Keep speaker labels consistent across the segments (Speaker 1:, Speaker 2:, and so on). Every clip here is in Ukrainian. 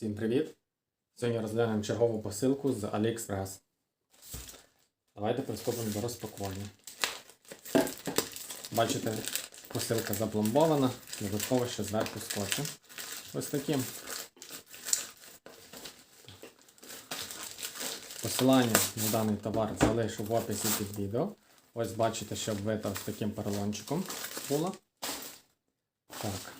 Speaker 1: Всім привіт! Сьогодні розглянемо чергову посилку з AliExpress. Давайте приступимо до розпакування. Бачите, посилка запломбована, додатково ще зверху скотчем. Ось таким. Посилання на даний товар залишу в описі під відео. Ось бачите, що обвита ось таким поролончиком було. Так.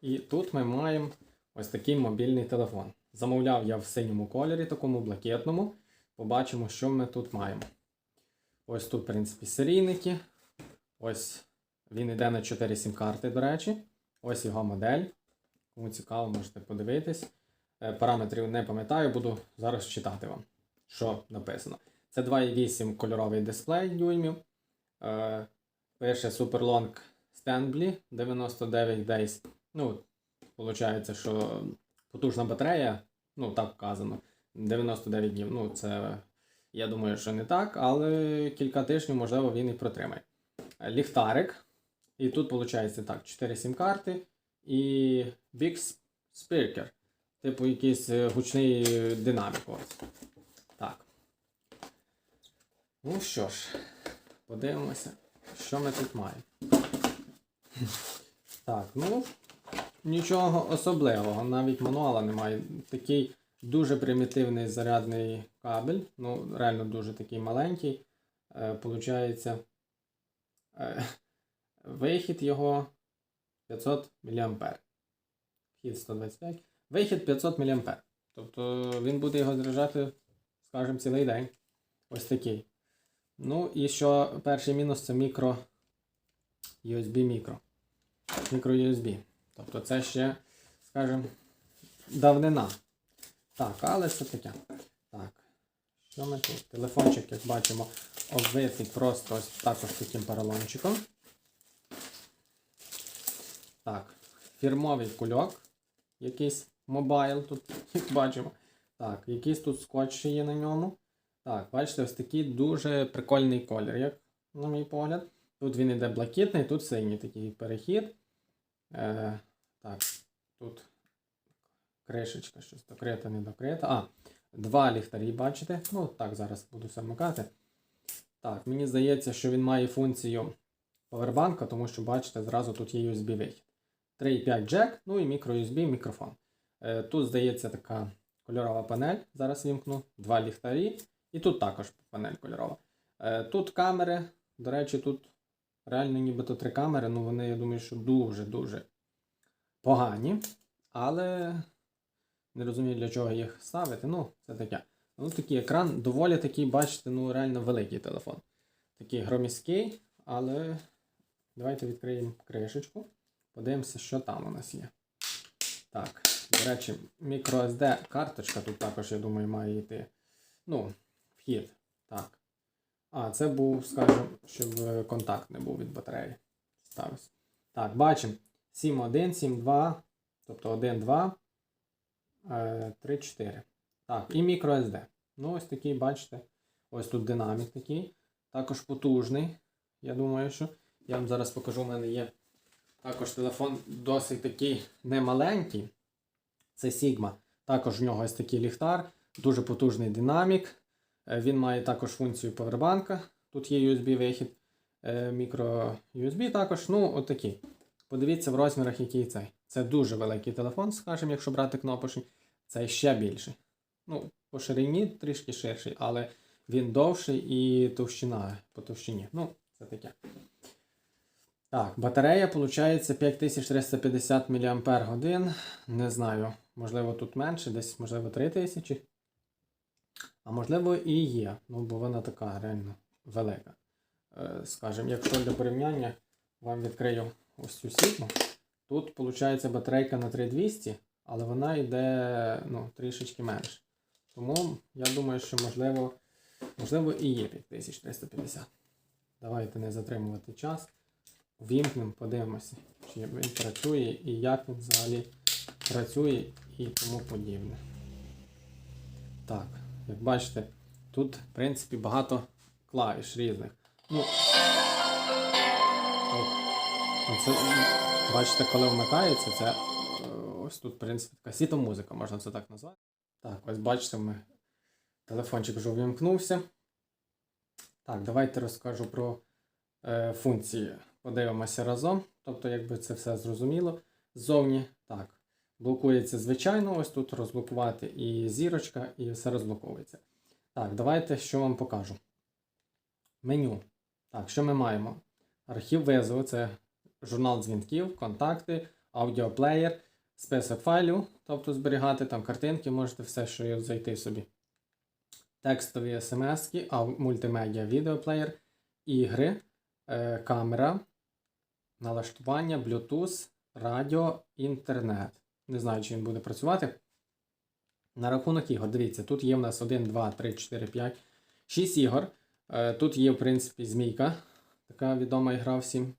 Speaker 1: І тут ми маємо ось такий мобільний телефон. Замовляв я в синьому кольорі, такому блакитному. Побачимо, що ми тут маємо. Ось тут, в принципі, серійники. Ось він йде на 4 сім-карти, до речі. Ось його модель. Кому цікаво, можете подивитись. Е, Параметрів не пам'ятаю, буду зараз читати вам, що написано. Це 2,8 кольоровий дисплей дюймів. Е, Пише Superlong Stanley 99 Days. Ну, Получається, що потужна батарея, ну так вказано, 99 днів. Ну, це я думаю, що не так, але кілька тижнів, можливо, він і протримає. Ліхтарик. І тут, виходить, так, 4 сім-карти і Big Speaker. Типу якийсь е, гучний динамік. Ось. Так. Ну що ж, подивимося, що ми тут маємо. Так, ну, нічого особливого, навіть мануала немає. Такий дуже примітивний зарядний кабель, ну, реально дуже такий маленький. Е, Получається, е, вихід його 500 мА. Вхід 125. Вихід 500 мА. Тобто він буде його заряджати, скажімо, цілий день. Ось такий. Ну і що перший мінус це мікро USB мікро. Мікро USB. Тобто це ще, скажімо, давнина. Так, але це таке. Так. Що ми тут? Телефончик, як бачимо, обвитий просто ось також таким поролончиком. Так, фірмовий кульок. Якийсь мобайл тут, як бачимо. Так, якийсь тут скотч є на ньому. Так, бачите, ось такий дуже прикольний колір, як на мій погляд. Тут він іде блакитний, тут синій такий перехід. Е, так, тут кришечка щось докрита, не докрита. А, два ліхтарі, бачите? Ну, так, зараз буду замикати. Так, мені здається, що він має функцію повербанка, тому що, бачите, зразу тут є USB-вихід. 3,5 джек, ну і мікро-USB мікрофон. Е, тут, здається, така кольорова панель. Зараз вімкну. Два ліхтарі. І тут також панель кольорова. Е, тут камери. До речі, тут реально нібито три камери, ну вони, я думаю, що дуже-дуже погані. Але не розумію, для чого їх ставити. Ну, це таке. Ну, такий екран доволі такий, бачите, ну реально великий телефон. Такий громіський, але давайте відкриємо кришечку. Подивимося, що там у нас є. Так, до речі, microSD карточка тут також, я думаю, має йти. Ну, вхід. Так. А, це був, скажімо, щоб контакт не був від батареї. Ставився. Так, бачимо. 7.1, 7.2, тобто 1.2, е, 3.4. Так, і microSD. Ну, ось такий, бачите. Ось тут динамік такий. Також потужний. Я думаю, що. Я вам зараз покажу, у мене є також телефон досить такий немаленький. Це Sigma. Також в нього ось такий ліхтар, дуже потужний динамік. Е, Він має також функцію повербанка. Тут є USB-вихід, мікро USB також. Ну, отакий. Подивіться в розмірах, який цей. Це дуже великий телефон, скажімо, якщо брати кнопочний. Це ще більший. Ну, по ширині трішки ширший, але він довший і товщина по товщині. Ну, це таке. Так, батарея виходить 5350 мАч. Не знаю, можливо, тут менше, десь, можливо, 3000. А можливо і є. Ну, бо вона така реально велика. Е, скажімо, якщо для порівняння вам відкрию ось цю сітку. Тут, виходить, батарейка на 3200, але вона йде ну, трішечки менше. Тому я думаю, що можливо, можливо і є 5350. Давайте не затримувати час. Вімкнемо, подивимося, чи він працює і як він взагалі працює і тому подібне. Так, як бачите, тут, в принципі, багато клавіш різних. Ну, от, оце, бачите, коли вмикається, це е, ось тут, в принципі, така світомузика, можна це так назвати. Так, ось бачите, ми... телефончик вже увімкнувся. Так, давайте розкажу про е, функції. Подивимося разом. Тобто, якби це все зрозуміло. Ззовні, так, блокується звичайно, ось тут розблокувати і зірочка, і все розблоковується. Так, давайте що вам покажу. Меню. Так, що ми маємо? Архів визову це журнал дзвінків, контакти, аудіоплеєр, список файлів, тобто зберігати там картинки, можете все, що є, зайти собі. Текстові смс, мультимедіа, відеоплеєр, ігри, е, камера, налаштування, Bluetooth, радіо, інтернет. Не знаю, чи він буде працювати. На рахунок ігор, дивіться, тут є в нас 1, 2, 3, 4, 5, 6 ігор. Е, Тут є, в принципі, змійка, така відома ігра всім.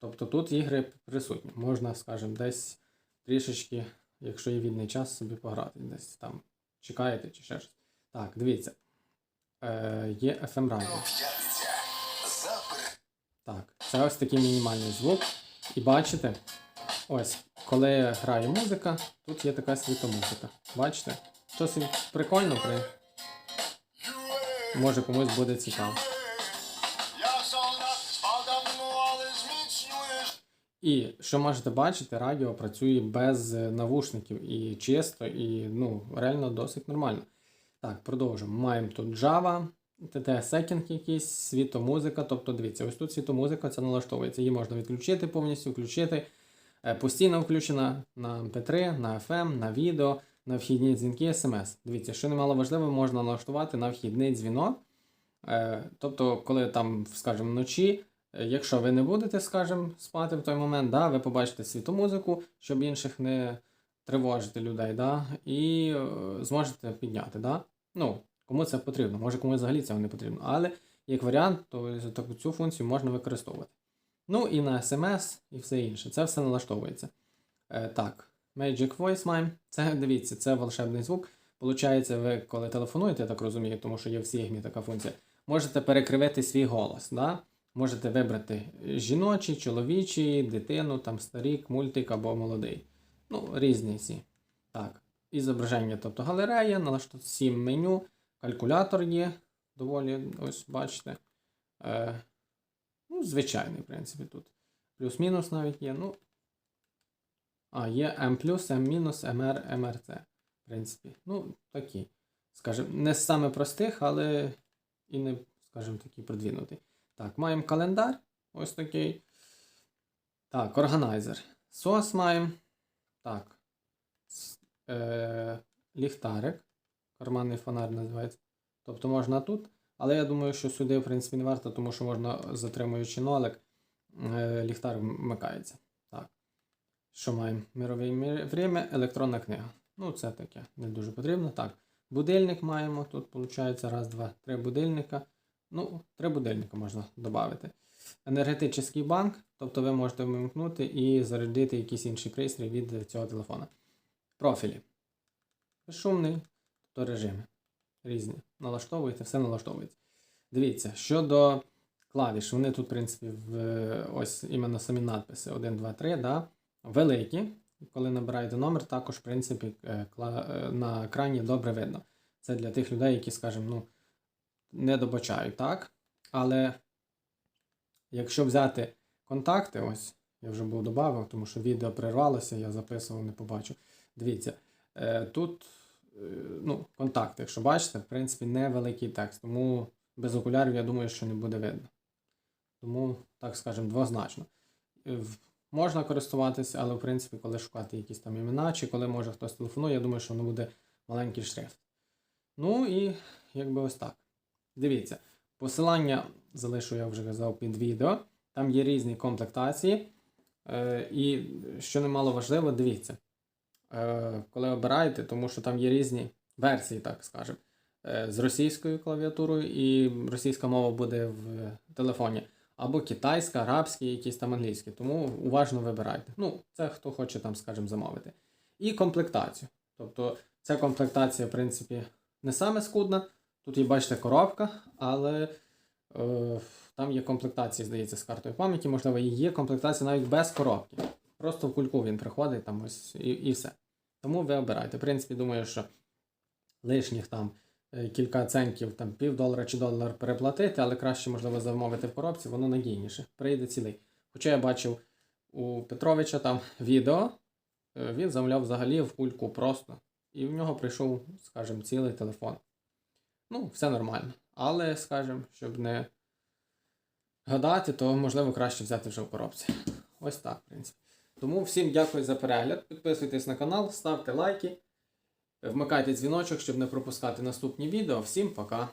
Speaker 1: Тобто тут ігри присутні. Можна, скажімо, десь трішечки, якщо є вільний час, собі пограти. Десь там чекаєте чи ще щось. Так, дивіться. Е, є FM радіо. Так, це ось такий мінімальний звук. І бачите, ось, коли грає музика, тут є така світомузика. Bачите? Досить прикольно, при... може комусь буде цікаво. І що можете бачити, радіо працює без е, навушників і чисто, і ну, реально досить нормально. Так, продовжимо. Маємо тут Java, TT Second якийсь, світомузика. Тобто, дивіться, ось тут світомузика це налаштовується. Її можна відключити повністю, включити. Е, Постійно включена на MP3, на FM, на відео, на вхідні дзвінки, SMS. Дивіться, що немало важливо, можна налаштувати на вхідний дзвінок. Е, Тобто, коли там, скажімо, вночі, якщо ви не будете, скажімо, спати в той момент, да, ви побачите світомузику, щоб інших не тривожити людей, да, і е, зможете підняти. Да? Ну, кому це потрібно, може комусь взагалі цього не потрібно. Але як варіант, то таку цю функцію можна використовувати. Ну і на SMS і все інше. Це все налаштовується. Е, так, Magic Voice Mime. Це дивіться, це волшебний звук. Получається, ви коли телефонуєте, я так розумію, тому що є в Sigma така функція, можете перекривити свій голос. Да? Можете вибрати жіночий, чоловічий, дитину, там старік, мультик або молодий. Ну, різні ці. Так. І зображення, тобто галерея, налаштувати 7 меню, калькулятор є. Доволі, ось бачите. Е, ну, звичайний, в принципі, тут. Плюс-мінус навіть є. Ну, а, є М М мінус, МР, МРЦ. В принципі. Ну, такі. Скажімо, не з саме простих, але і не, скажімо, такий продвинутий. Так, маємо календар. Ось такий. Так, органайзер. SOS маємо. Так. Е, ліхтарик. Карманний фонар називається. Тобто можна тут. Але я думаю, що сюди, в принципі, не варто, тому що можна, затримуючи нолик, е, ліхтар вмикається. Так. Що маємо? Мирове время, електронна книга. Ну, це таке, не дуже потрібно. Так. Будильник маємо. Тут виходить раз, два, три будильника. Ну, три будильника можна додати. Енергетичний банк, тобто ви можете вимкнути і зарядити якийсь інший пристрій від цього телефона. Профілі. Безшумний, тобто режими різні. Налаштовуєте, все налаштовується. Дивіться, щодо клавіш, вони тут, в принципі, в, ось іменно самі надписи 1, 2, 3, да, великі. Коли набираєте номер, також, в принципі, е, е, на екрані добре видно. Це для тих людей, які, скажімо, ну, не добачають, так? Але якщо взяти контакти, ось я вже був додав, тому що відео прервалося, я записував, не побачив. Дивіться, е, тут е, ну, контакти, якщо бачите, в принципі, невеликий текст, тому без окулярів, я думаю, що не буде видно. Тому, так скажемо, двозначно. Е, Можна користуватися, але в принципі, коли шукати якісь там імена, чи коли може хтось телефонує, я думаю, що воно буде маленький шрифт. Ну і якби ось так. Dивіться, посилання залишу, я вже казав, під відео. Там є різні комплектації. Е, і що немало важливо, дивіться, е, коли обираєте, тому що там є різні версії, так скажемо, е, з російською клавіатурою, і російська мова буде в телефоні. Або китайська, арабська, якісь там англійські. Тому уважно вибирайте. Ну, це хто хоче там, скажімо, замовити. І комплектацію. Тобто, ця комплектація, в принципі, не саме скудна. Тут є, бачите, коробка, але е, там є комплектація, здається, з картою пам'яті. Можливо, і є комплектація навіть без коробки. Просто в кульку він приходить там ось і, і все. Тому ви обирайте. В принципі, думаю, що лишніх там е, кілька центів, там пів долара чи долар переплатити, але краще, можливо, замовити в коробці, воно надійніше. Прийде цілий. Хоча я бачив у Петровича там відео, е, він замовляв взагалі в кульку просто. І в нього прийшов, скажімо, цілий телефон. Ну, все нормально. Але, скажімо, щоб не гадати, то можливо краще взяти вже в коробці. Ось так, в принципі. Тому всім дякую за перегляд. Підписуйтесь на канал, ставте лайки, вмикайте дзвіночок, щоб не пропускати наступні відео. Всім пока!